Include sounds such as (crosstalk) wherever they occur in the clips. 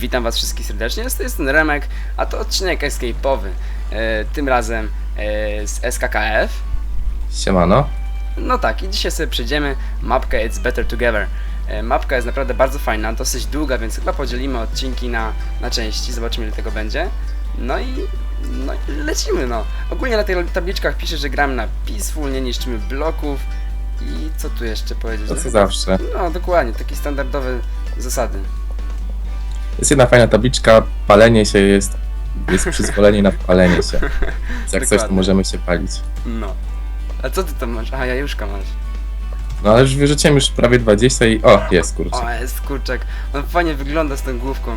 Witam was wszystkich serdecznie, to jest ten Remek, a to odcinek escape'owy. E, tym razem e, z SKKF. Siemano. No tak, i dzisiaj sobie przejdziemy mapkę It's Better Together. E, mapka jest naprawdę bardzo fajna, dosyć długa, więc chyba podzielimy odcinki na, na części, zobaczymy ile tego będzie. No i, no i lecimy no. Ogólnie na tych tabliczkach pisze, że gramy na peaceful, nie niszczymy bloków. I co tu jeszcze powiedzieć? To co zawsze. No dokładnie, takie standardowe zasady. Jest jedna fajna tabliczka, palenie się jest, jest (laughs) przyzwolenie na palenie się. Więc (laughs) jak coś, to Dokładnie. możemy się palić. No. A co ty tam masz? Aha, jajuszka masz. No ale już wyrzuciłem już prawie 20 i... O, jest kurczę. O, jest kurczak. On fajnie wygląda z tą główką.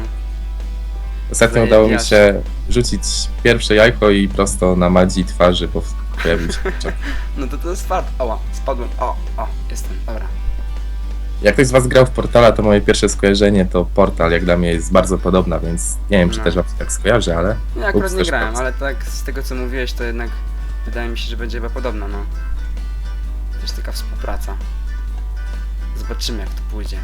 Ostatnio udało mi się rzucić pierwsze jajko i prosto na Madzi twarzy, bo pojawił się kurczak. (laughs) No to to jest fart. Oła, spadłem. O, o, jestem, dobra. Jak ktoś z was grał w Portala, to moje pierwsze skojarzenie to Portal, jak dla mnie jest bardzo podobna, więc nie wiem, czy No. też wam się tak skojarzy, ale... Ja akurat Ups, nie też grałem, ale tak z tego co mówiłeś, to jednak wydaje mi się, że będzie chyba podobna, no. Też taka współpraca. Zobaczymy jak to pójdzie.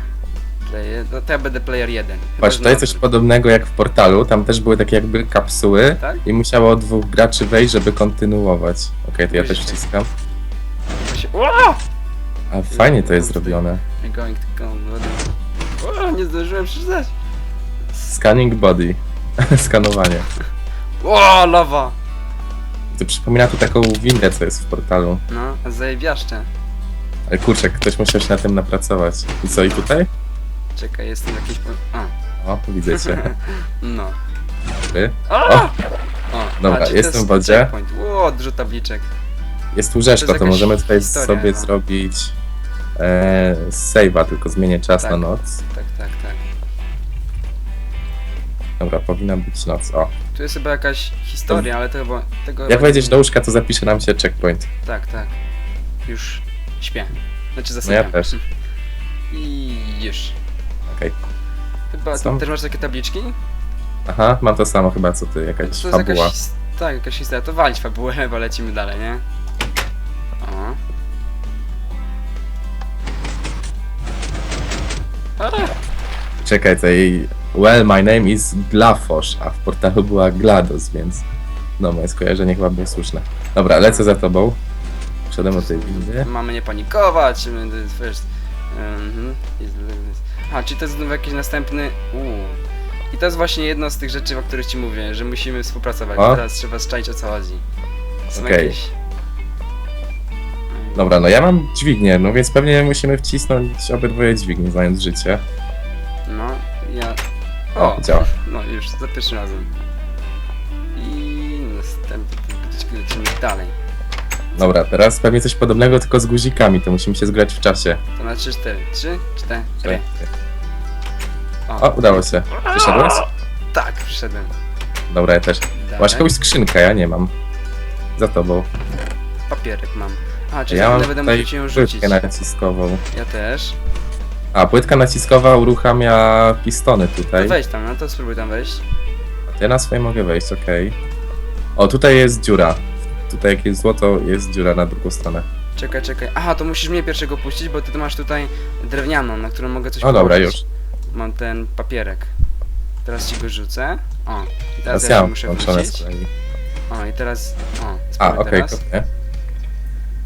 No to ja będę player 1. Patrz, to jest coś podobnego jak w Portalu, tam też były takie jakby kapsuły Tak? i musiało dwóch graczy wejść, żeby kontynuować. Okej, to ja też wciskam. Ło! A fajnie to jest zrobione. I'm going to go. O, nie zdążyłem przeczytać. Scanning body. (laughs) Skanowanie. O, lawa! To przypomina tu taką windę, co jest w portalu. No, zajebiaszcze. Ale kurczę, ktoś musiał się na tym napracować. I co, i tutaj? Czekaj, jestem jakiś... Po... A, O, widzę cię. (laughs) no. Wy? O! O! Dobra, to jestem jest w wodzie. checkpoint. Ło, dużo tabliczek. Jest łóżeczko, To jest to jakaś możemy tutaj historia, sobie no. zrobić e, save'a, tylko zmienię czas Tak. na noc. Tak, tak, tak. Dobra, powinna być noc. O. Tu jest chyba jakaś historia, ale to chyba... Tego Jak chyba wejdziesz do łóżka, to zapisze nam się checkpoint. Tak, tak. Już śpię. Znaczy No zasypiam. ja też. (laughs) I już. Okej. Chyba Co? ty też masz takie tabliczki? Aha, mam to samo chyba co ty, jakaś fabuła. jakaś... his- Tak, jakaś historia. To walić fabułę, chyba lecimy dalej, nie? O. Czekaj, to jej... Well, my name is Glafosz, a w portalu była GLaDOS, więc... No, moje skojarzenie chyba było słuszne. Dobra, lecę za tobą. Wszedłem do tej windy. Mamy nie panikować, first. Mhm. Jest- A, czyli to jest znowu jakiś następny. Uuu. I to jest właśnie jedno z tych rzeczy, o których ci mówię, że musimy współpracować. O. Teraz trzeba szczaić o co chodzi. Są Okej. jakieś. Dobra, no ja mam dźwignię, no więc pewnie musimy wcisnąć obydwoje dźwignie, znając życie. No, ja. O, działa. (laughs) No już, za pierwszym razem. I następny. Lecimy dalej. Dobra, teraz pewnie coś podobnego, tylko z guzikami, to musimy się zgrać w czasie. To na 3, 4. 3, 4. Czekaj. O, udało się. Przyszedłeś? Tak, przyszedłem. Dobra, ja też. Dalej. Masz jakąś skrzynkę, ja nie mam. Za tobą. Papierek mam. A, czyli Ja mam będę tutaj ją rzucić. płytkę naciskową. Ja też. A, płytka naciskowa uruchamia pistony To tutaj. wejdź tam, no to spróbuj tam wejść. Ja na swoje mogę wejść, okej. O, tutaj jest dziura. Tutaj jak jest złoto, jest dziura na drugą stronę. Czekaj, czekaj. Aha, to musisz mnie pierwszego puścić, bo ty masz tutaj drewnianą, na którą mogę coś O, dobra, położyć. już. Mam ten papierek. Teraz ci go rzucę. O, i teraz Teraz ja ja mam muszę włączone z wrócić. kolei. O, i teraz... O, A, spróbuj okej, teraz. kopnie.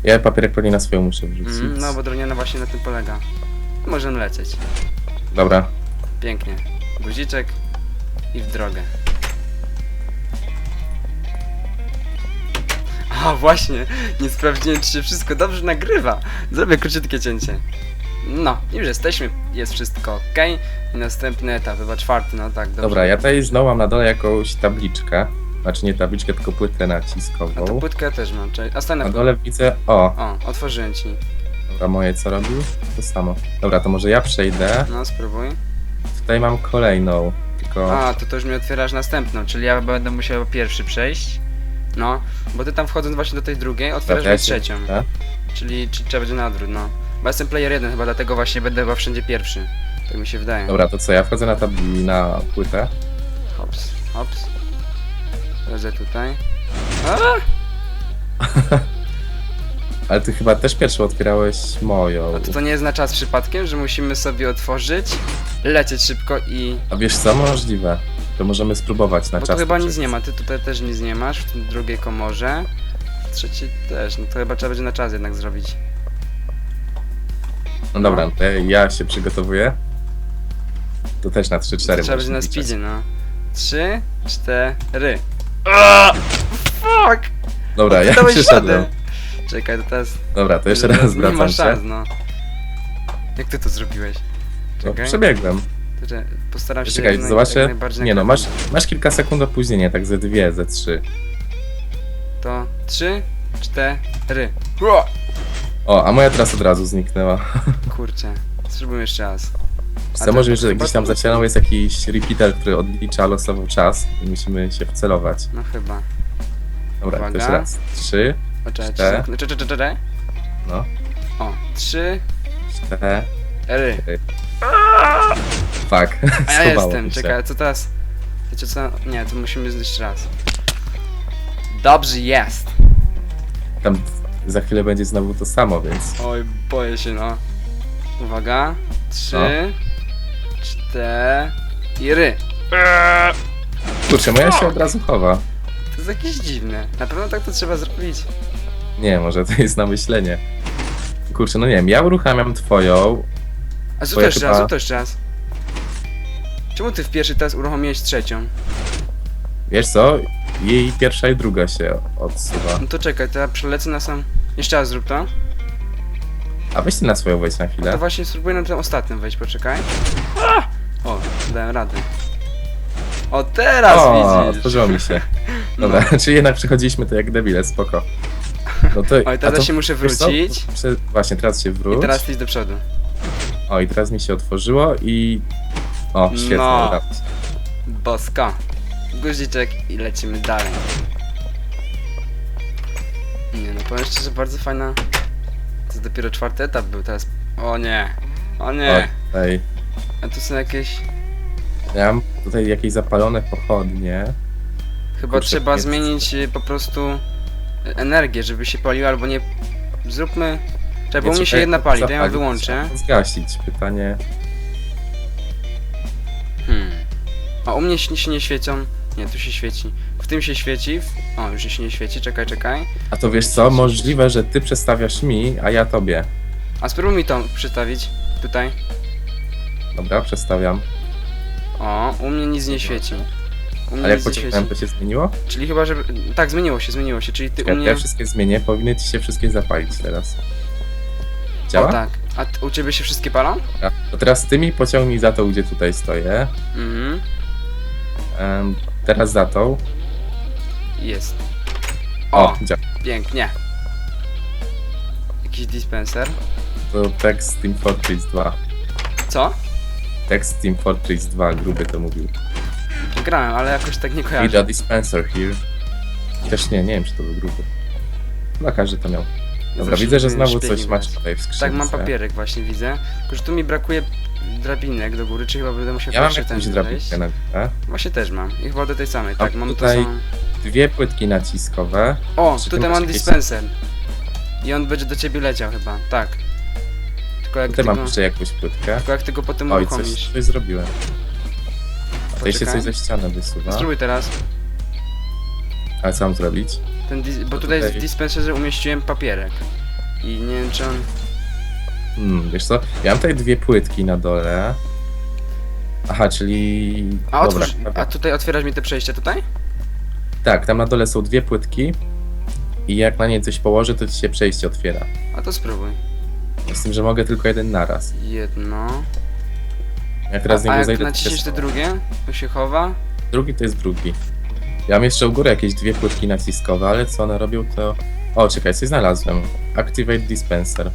Ja papierek pewnie na swoją muszę wrzucić. Mm, no, bo drewniana właśnie na tym polega. Możemy lecieć. Dobra. Pięknie. Guziczek i w drogę. (laughs) A właśnie, nie sprawdziłem czy się wszystko dobrze nagrywa. Zrobię króciutkie cięcie. No, już jesteśmy, jest wszystko ok. I następny etap, chyba czwarty, no tak, dobrze. Dobra, ja tutaj znowu mam na dole jakąś tabliczkę. Znaczy nie tabliczkę, tylko płytkę A naciskową. płytkę też mam. A stanę. Na dole widzę... O, O, otworzyłem ci. dobra, moje co robi? To samo. Dobra, to może ja przejdę. No, spróbuj. Tutaj mam kolejną. Tylko... A, to to już mi otwierasz następną, czyli ja będę musiał pierwszy przejść. No, bo ty tam wchodząc właśnie do tej drugiej, otwierasz Dobra, mi ja się- trzecią. tak? Czyli, czyli trzeba będzie na odwrót, no. Bo jestem player 1 chyba, dlatego właśnie będę chyba wszędzie pierwszy. Tak mi się wydaje. Dobra, to co, ja wchodzę na tabli, na płytę. Hops, hops. Leżę tutaj. A! (laughs) Ale ty chyba też pierwszy otwierałeś moją. A to, to nie jest na czas przypadkiem, że musimy sobie otworzyć, lecieć szybko i... A wiesz co, możliwe. To możemy spróbować na Bo czas. tu chyba nic nie ma, ty tutaj też nic nie masz, w tym drugiej komorze. W trzeciej też, no to chyba trzeba będzie na czas jednak zrobić. No dobra, to ja się przygotowuję. To też na 3-4. To trzeba będzie na speedzie, no. Trzy, cztery. Aaaa! Fuck! Dobra, ja Dałeś przyszedłem. radę. Czekaj, to teraz... Dobra, to jeszcze raz Nie ma wracam szans, się. no. Jak ty to zrobiłeś? No, Czekaj, przebiegłem. Czekaj, postaram się Czekaj, jak naj- zobaczę. najbardziej Nie no, masz, masz kilka sekund opóźnienia, tak ze dwie, ze trzy. To trzy, cztery. Ua! O, a moja teraz od razu zniknęła. (laughs) Kurczę, spróbujmy jeszcze raz. Co to może, że gdzieś tam za ścianą jest jakiś repeater, który odlicza losowo czas i musimy się wcelować. No chyba. Dobra, Uwaga. to jeszcze raz. Trzy, O, czekaj, Cztery. czekaj, czekaj, czekaj, czekaj. no, O, trzy, cztery. ry. Fuck. A ja (laughs) schowało jestem, mi się. czekaj, co teraz? Wiecie co? Nie, to musimy jeszcze raz. Dobrze jest. Tam za chwilę będzie znowu to samo, więc. Oj, boję się, no. Uwaga. Trzy, No. cztery. Kurczę, moja się od razu chowa. To jest jakieś dziwne. Na pewno tak to trzeba zrobić. Nie, może to jest na myślenie. Kurczę, no nie wiem, ja uruchamiam twoją. A co Bo to ja jeszcze chyba- raz, co to jeszcze raz? Czemu ty w pierwszy teraz uruchomiłeś trzecią? Wiesz co? Jej pierwsza i druga się odsuwa. No to czekaj, to ja przelecę na sam... Jeszcze raz zrób to. A weź ty na swoją wejdź na To chwilę. właśnie spróbuję na tym ostatnim wejść, poczekaj. O, dałem radę. O, teraz O, widzisz! otworzyło mi się. (laughs) No. Dobra, czyli jednak przechodziliśmy to jak debile, spoko. No to, (laughs) Oj, a teraz to, się muszę wiesz co? wrócić. Prze- Właśnie, teraz się wróć. I teraz idź do przodu. O, i teraz mi się otworzyło i... O, świetnie. No. dobra. Bosko. Guziczek i lecimy dalej. Nie no, powiem szczerze, bardzo fajna... To dopiero czwarty etap był teraz. O nie. O nie. tutaj, A tu są jakieś... ja mam tutaj jakieś zapalone pochodnie. Chyba Kurczę, trzeba zmienić y, po prostu y, energię, żeby się paliła, albo nie... Zróbmy... Czekaj, bo u Nie, mnie się jedna pali, to ja ją wyłączę. Zgasić. Pytanie... Hmm. A u mnie się się nie świecą. Nie, tu się świeci. W tym się świeci. W... O, już się nie świeci, czekaj, czekaj. A to wiesz co? Możliwe, że ty przestawiasz mi, a ja tobie. A spróbuj mi to przystawić. Tutaj. Dobra, przestawiam. O, u mnie nic nie świeci. U mnie Ale jak nic nie pociągnąłem, to się zmieniło? Czyli chyba, że... Tak, zmieniło się, zmieniło się. Czyli ty u mnie... ja wszystkie zmienię, powinny ci się wszystkie zapalić teraz. Działa? O tak. A t- u ciebie się wszystkie palą? Dobra. To teraz ty mi pociągnij za to, gdzie tutaj stoję. Mhm. Em, teraz za tą. Jest. O, O, działa. pięknie. Jakiś dispenser. To tekst Team Fortress 2. Co? Tekst Team Fortress 2, gruby to mówił. Grałem, ale jakoś tak nie Need kojarzę. a dispenser here. Też nie, nie wiem, czy to był gruby. Chyba każdy to miał. Dobra, Zawsze widzę, że znowu szpiegi coś brać. tutaj w skrzynce. Tak, mam papierek właśnie widzę. Tylko, że tu mi brakuje drabinek do góry, czy chyba będę musiał Ja mam pierwszy jakąś ten drabinkę na górę. Właśnie też mam. I chyba do tej samej, A tak, mam tutaj to. Dwie płytki naciskowe. O, Czy ty tutaj masz mam jakieś- dispenser. I on będzie do ciebie leciał chyba, tak. Tylko jak Tutaj tego, mam jeszcze jakąś płytkę. tylko jak tego potem Oj, coś, uruchomisz. coś zrobiłem. A tutaj się Poczekaj. coś ze ściany wysuwa. Spróbuj teraz. Ale co mam zrobić? Ten dis- bo tutaj tutaj- w dispenserze umieściłem papierek. I nie wiem czy on... Hmm, wiesz co? Ja mam tutaj dwie płytki na dole. Aha, czyli... A, Dobra, otwórz, a tutaj otwierasz mi te przejście tutaj? Tak, tam na dole są dwie płytki. I jak na nie coś położę, to ci się przejście otwiera. A to spróbuj. Z tym, że mogę tylko jeden naraz. Jedno. Jak teraz z a, niego jak zejdę, to się naciśniesz te schowa. drugie, to się chowa. Drugi to jest drugi. Ja mam jeszcze u góry jakieś dwie płytki naciskowe, ale co one robią to... O, czekaj, coś znalazłem. Activate dispenser.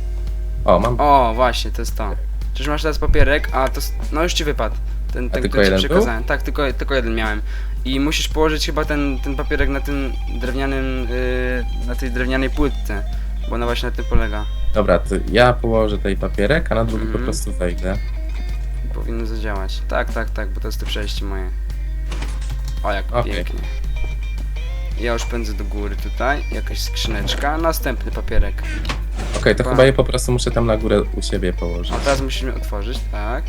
O, mam... O, właśnie, to jest to. Czyż masz teraz papierek, a to... s- No już ci wypadł. Ten, ten tylko który ci jeden był? przekazałem. Tak, tylko, tylko jeden miałem. I musisz położyć chyba ten, ten papierek na tym drewnianym... Yy, na tej drewnianej płytce. Bo ona właśnie na tym polega. Dobra, to ja położę tutaj papierek, a na drugi po Mhm. prostu wejdę. Powinno zadziałać. Tak, tak, tak, bo to jest to przejście moje. O, jak Okej. pięknie. Ja już pędzę do góry tutaj. Jakaś skrzyneczka. Następny papierek. Okej, to chyba je po prostu muszę tam na górę u siebie położyć. A teraz musimy otworzyć, tak.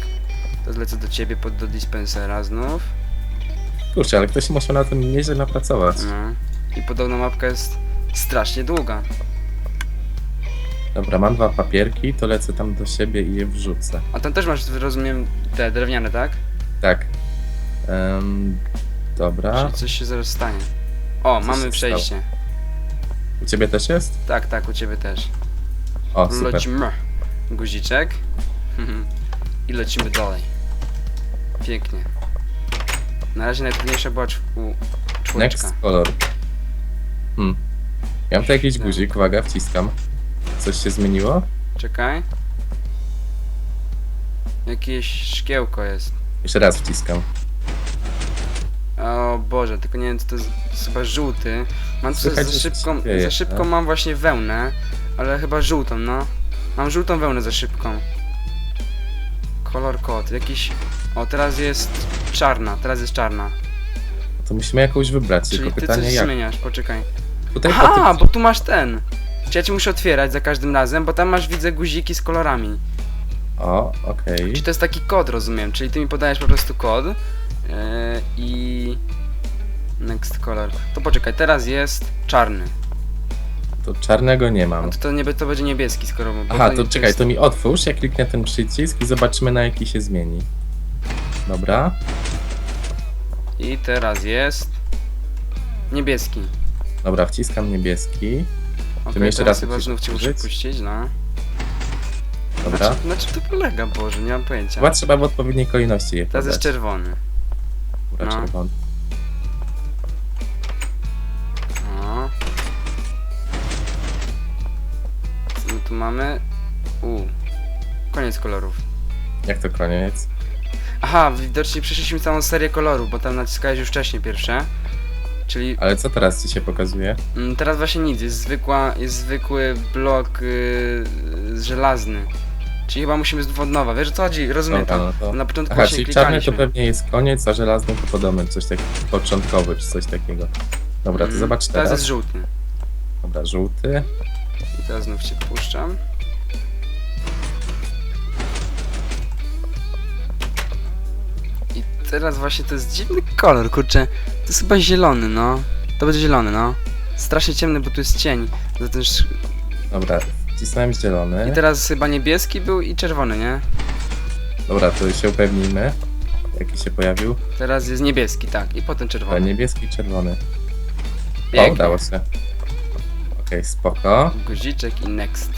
Teraz lecę do ciebie, pod, do dispensera znów. Kurczę, ale ktoś musiał na tym nieźle napracować. No. I podobno mapka jest strasznie długa. Dobra, mam dwa papierki, to lecę tam do siebie i je wrzucę. A tam też masz, rozumiem, te drewniane, tak? Tak. Em, dobra. Czyli coś się zaraz stanie. O, Coś mamy przejście. U ciebie też jest? Tak, tak, u ciebie też. O, super. Lecimy. Guziczek. (laughs) I lecimy dalej. Pięknie. Na razie najtrudniejsza była cz- u człowieczka. Next color. Hmm. Ja mam tu jakiś Tak. guzik, uwaga, wciskam. Coś się zmieniło? Czekaj. Jakieś szkiełko jest. Jeszcze raz wciskam. O Boże, tylko nie wiem, co to jest, to jest chyba żółty. Mam Słychać, za że szybką, dzieje, za szybką tak? mam właśnie wełnę, ale chyba żółtą, no. Mam żółtą wełnę za szybką. Kolor kod, jakiś... O, teraz jest czarna, teraz jest czarna. To musimy jakąś wybrać, Czyli tylko ty pytanie coś jak. zmieniasz, poczekaj. Tutaj po Aha, bo tu masz ten. Czy ja ci muszę otwierać za każdym razem, bo tam masz, widzę, guziki z kolorami. O, okej. Czy to jest taki kod, rozumiem, czyli ty mi podajesz po prostu kod yy, i... Next color. To poczekaj, teraz jest czarny. To czarnego nie No mam. to, to, nie, to będzie niebieski, skoro... bo Aha, to czekaj, to mi otwórz, ja kliknę ten przycisk i zobaczymy na jaki się zmieni. Dobra. I teraz jest... Niebieski. Dobra, wciskam niebieski. Okej, jeszcze teraz raz chyba znów cię muszę użyć? puścić, no. Dobra. Na, czym- na czym to polega, Boże, nie mam pojęcia. Chyba trzeba w odpowiedniej kolejności je Teraz jest podać. czerwony. Dobra, no. czerwony. O. Co my tu mamy? U. Koniec kolorów. Jak to koniec? Aha, widocznie przeszliśmy całą serię kolorów, bo tam naciskałeś już wcześniej pierwsze. Czyli Ale co teraz ci się pokazuje? mm, teraz właśnie nic, jest zwykła, jest zwykły blok yy, żelazny. Czyli chyba musimy znów od nowa, wiesz o co chodzi? Rozumiem Dobra, no to... Na początku Aha, właśnie czyli czarny to klikaliśmy. pewnie jest koniec, a żelazny to podobny, coś takiego początkowy, czy coś takiego. Dobra, to Mm, zobacz Teraz teraz. jest żółty. Dobra, żółty. I teraz znów cię puszczam. I teraz właśnie to jest dziwny kolor, kurczę. To jest chyba zielony, no. To będzie zielony, no. Strasznie ciemny, bo tu jest cień. Za ten sz... Dobra, wcisnąłem zielony. I teraz chyba niebieski był i czerwony, nie? Dobra, to się upewnijmy. Jaki się pojawił? Teraz jest niebieski, tak. I potem czerwony. niebieski i czerwony. O, Pięknie. udało się. Okej, spoko. Guziczek i next.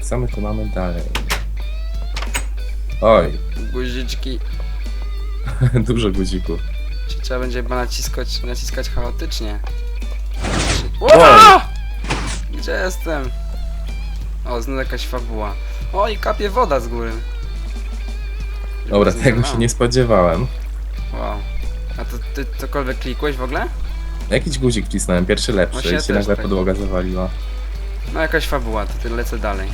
Co my tu mamy dalej? Oj, Guziczki. (laughs) dużo guzików. Czy trzeba będzie chyba naciskać, naciskać chaotycznie? Czy... Wow. Gdzie jestem? O, znów jakaś fabuła. O, i kapie woda z góry. Dobra, Żeby tego się nie spodziewałem. Wow. A to ty cokolwiek klikłeś w ogóle? Jakiś guzik wcisnąłem, pierwszy lepszy ja i się też nagle tak. podłoga zawaliła. No jakaś fabuła, to ty lecę dalej.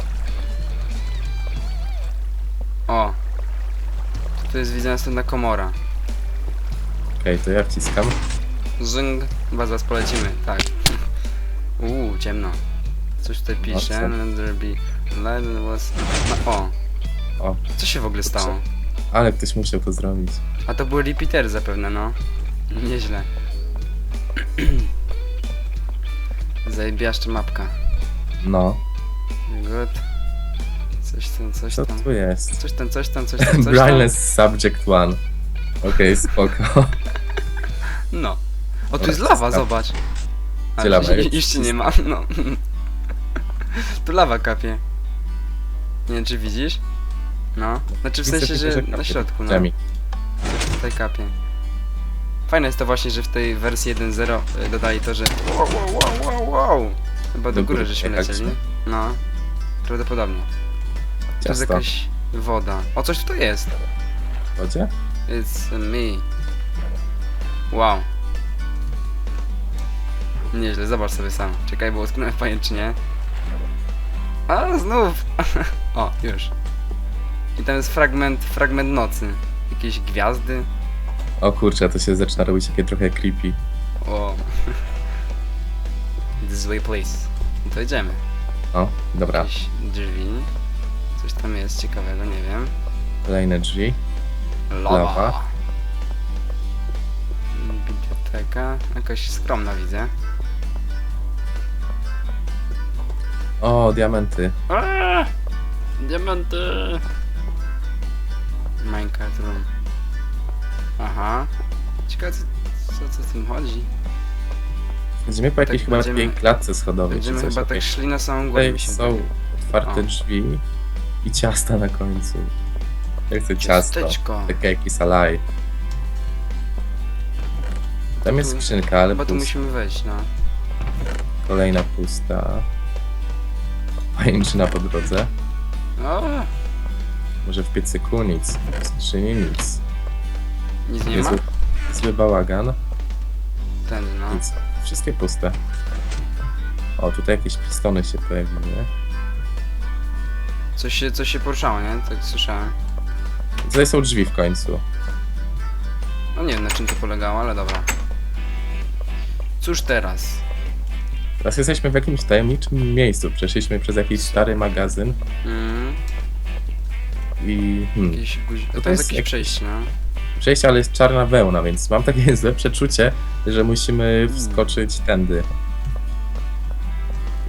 O. To jest widzę następna komora. Okej, to ja wciskam. Zyng. Chyba zaraz polecimy, tak. Uuu, ciemno. Coś tutaj pisze. co? There be... Was... No, o. O. Co się w ogóle stało? Ale ktoś musiał to zrobić. A to były repeatery zapewne, no. Nieźle. (clears throat) Zajebiaszcza mapka. No, Good. Coś tam, coś co tam. tu jest? Coś tam, coś tam, coś tam, coś tam. Blindness Subject 1. Okej, spoko. No. O, tu jest lawa, zobacz. A, Gdzie lawa już- (laughs) jest? Już ci nie ma, no. Tu lawa kapie. Nie wiem, czy widzisz? No. Znaczy w Widzę sensie, tylko, że kapie na środku, no. drzwiami. Coś tutaj kapie. Fajne jest to właśnie, że w tej wersji 1.0 y, dodali to, że wow, wow, wow, wow, wow. Chyba do, Do góry góry żeśmy jechaliśmy. lecieli. No. Prawdopodobnie. To jest Ciasto. jakaś woda. O, coś tutaj jest. Wodzie? It's me. Wow. Nieźle, zobacz sobie sam. Czekaj, bo utknąłem w pajęczynie. A, znów! (laughs) o, już. I tam jest fragment, fragment nocy. Jakieś gwiazdy. O kurczę, to się zaczyna robić takie trochę creepy. O. (laughs) This is way place. No to idziemy. O, dobra. Jakieś drzwi. Coś tam jest ciekawego, nie wiem. Kolejne drzwi. Lawa. Lawa. Biblioteka. Jakaś skromna widzę. O, diamenty. Aaaa! Diamenty! Minecraft room. Aha. Ciekawe co, co, co z tym chodzi. Będziemy po jakiejś Tak chyba będziemy- takiej klatce schodowej czy Będziemy coś. chyba tak szli na samą górę Tutaj mi się są otwarte O. drzwi i ciasta na końcu. Ja chcę ciasto. Ciasteczko. The cake is alive. Tam jest tu- skrzynka, ale Chyba tu pusta. musimy wejść, no. Kolejna pusta. Pajęczyna po drodze. O, Może w piecyku nic. W skrzyni nic. nic nie ma? Niezły, niezły bałagan. Ten, no. Nic. Wszystkie puste. O, tutaj jakieś pistony się pojawiły. Coś się, coś się poruszało, nie? Tak słyszałem. Tutaj są drzwi w końcu. No nie wiem na czym to polegało, ale dobra. Cóż teraz? Teraz jesteśmy w jakimś tajemniczym miejscu. Przeszliśmy przez jakiś stary magazyn Mm, i... Hmm, jakieś guzi... To To, jest jest jakieś jakiś- przejście, no. przejście, ale jest czarna wełna, więc mam takie (laughs) złe przeczucie, że musimy wskoczyć tędy.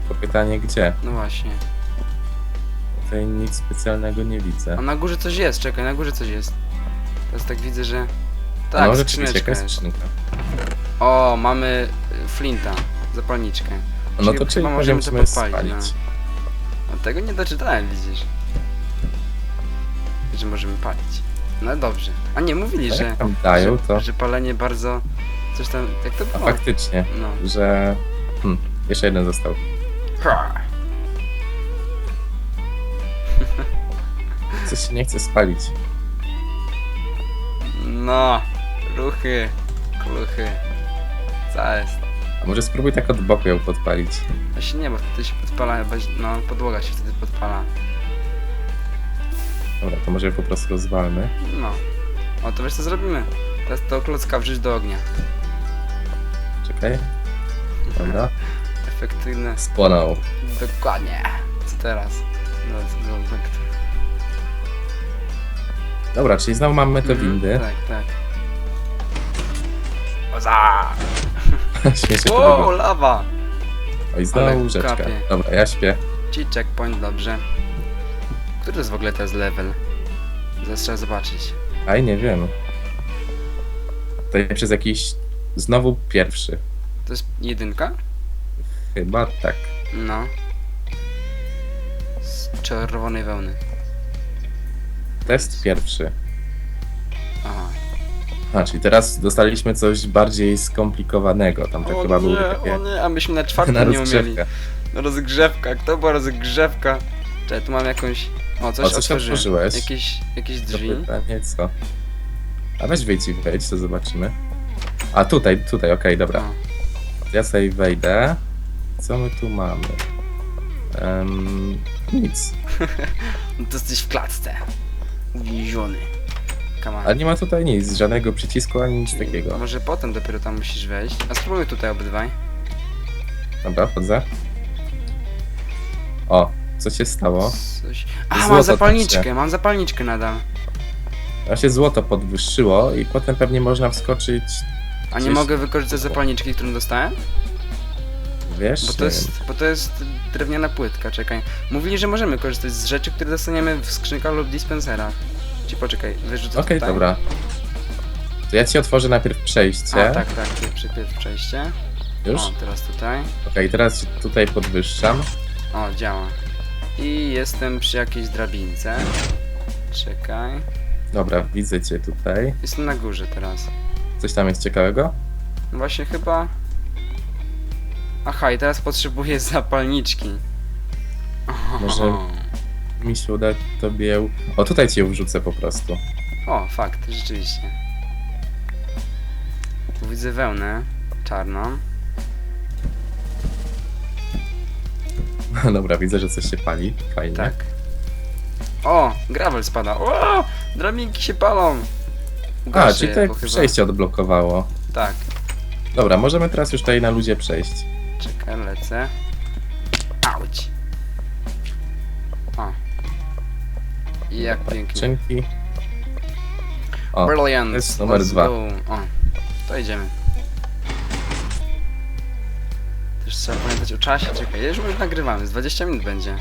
Tylko pytanie gdzie? No właśnie. Tutaj nic specjalnego nie widzę. A na górze coś jest, czekaj, na górze coś jest. Teraz tak widzę, że... no Tak, rzeczywiście, skrzyneczka jaka jest jest. skrzynka? O, mamy y, flinta, zapalniczkę. No to Czyli czyli chyba możemy możemy to spalić. podpalić, A tego nie doczytałem, widzisz. Że możemy palić. No dobrze. A nie, mówili, A że, jak tam dają, że, to... że palenie bardzo... Coś tam... Jak to A było? faktycznie, No. że... Hmm, jeszcze jeden został. Ha! Coś się nie chce spalić. No, ruchy, kluchy. Co jest? A może spróbuj tak od boku ją podpalić. Właśnie nie, bo wtedy się podpala, weź- no podłoga się wtedy podpala. Dobra, to może po prostu rozwalmy. No. O, to wiesz co zrobimy? Teraz to klocka wrzuć do ognia. Czekaj. Dobra. (laughs) Efektywne. Spłonął. Dokładnie. Co teraz? No, tak. Dobra, czyli znowu mamy te Mhm, windy. Tak, tak. Oza! (laughs) To Wow, wygląda. lawa! Oj, znowu ale łóżeczka. kapie. Dobra, ja śpię. Ci checkpoint, dobrze. Który to jest w ogóle teraz level? Zaraz trzeba zobaczyć. Aj, nie wiem. Tutaj przez jakiś... Znowu pierwszy. To jest jedynka? Chyba tak. No. Z czerwonej wełny. Test pierwszy. Aha. A, czyli teraz dostaliśmy coś bardziej skomplikowanego. Tam tak o chyba były nie, takie... o nie, a myśmy na czwartym (laughs) nie umieli. rozgrzewkę. Rozgrzewka, kto była rozgrzewka? Czekaj, tu mam jakąś... O, coś, O, coś otworzyłem. otworzyłeś. Jakieś, jakieś To drzwi. pytanie co? A weź wyjdź i wejdź, to zobaczymy. A tutaj, tutaj, okej, dobra. O, Ja sobie wejdę. Co my tu mamy? Em, nic. (laughs) no to jesteś w klatce. Uwięziony. Come on. Ale nie ma tutaj nic, żadnego przycisku ani nic takiego. Może potem dopiero tam musisz wejść. A spróbuj tutaj obydwaj. Dobra, wchodzę. O, co się stało? Coś... A, Złoto mam zapalniczkę, mam zapalniczkę nadal. A się złoto podwyższyło i potem pewnie można wskoczyć, A nie Coś- mogę wykorzystać zapalniczki, którą dostałem? Wiesz? Bo to jest, bo to jest drewniana płytka, czekaj. Mówili, że możemy korzystać z rzeczy, które dostaniemy w skrzynkach lub dispenserach. Ci poczekaj, wyrzucę. Okej, tutaj. dobra. To ja ci otworzę najpierw przejście. A, tak, tak, pierwsze, pierwsze przejście. Już? O, teraz tutaj. Okej, teraz ci tutaj podwyższam. O, działa. I jestem przy jakiejś drabince. Czekaj. Dobra, widzę cię tutaj. Jestem na górze teraz. Coś tam jest ciekawego? No Właśnie chyba... Aha, i teraz potrzebuję (laughs) zapalniczki. Może- Mi się uda tobie. O, tutaj ci ją wrzucę po prostu. O, fakt, rzeczywiście. Tu widzę wełnę czarną. (laughs) Dobra, widzę, że coś się pali. Fajnie. Tak. O, gravel spada. O, drabinki się palą. A, Ugaszę czyli je, to bo jak chyba- przejście odblokowało. Tak. Dobra, możemy teraz już tutaj na ludzie przejść. Lecę. Auć. O. Jak pięknie. Skrzynki. O, Brilliant. to jest numer Let's dwa. go. O, to idziemy. Też trzeba pamiętać o czasie. Czekaj, już już nagrywamy. Z 20 minut będzie.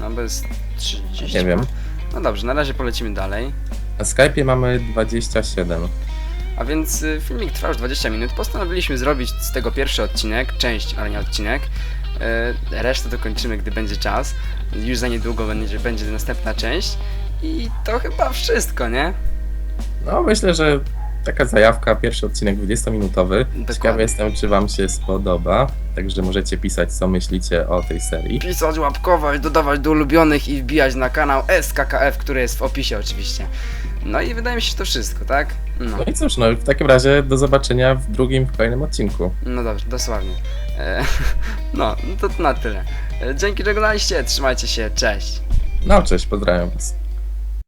No bez 30. Nie wiem. No dobrze, na razie polecimy dalej. Na Skype'ie mamy 27. A więc y, filmik trwa już 20 minut. Postanowiliśmy zrobić z tego pierwszy odcinek, część, ale nie odcinek. Y, Resztę dokończymy, gdy będzie czas. Już za niedługo będzie, będzie następna część. I to chyba wszystko, nie? No, myślę, że taka zajawka, pierwszy odcinek 20-minutowy. Dokładnie. Ciekawy jestem, czy wam się spodoba. Także możecie pisać, co myślicie o tej serii. Pisać, łapkować, dodawać do ulubionych i wbijać na kanał SKKF, który jest w opisie oczywiście. No i wydaje mi się, że to wszystko, tak? No, No i cóż, no w takim razie do zobaczenia w drugim, w kolejnym odcinku. no dobrze, dosłownie. E, (laughs) no, to na tyle. E, Dzięki, że oglądaliście, trzymajcie się, cześć. No, cześć, pozdrawiam was.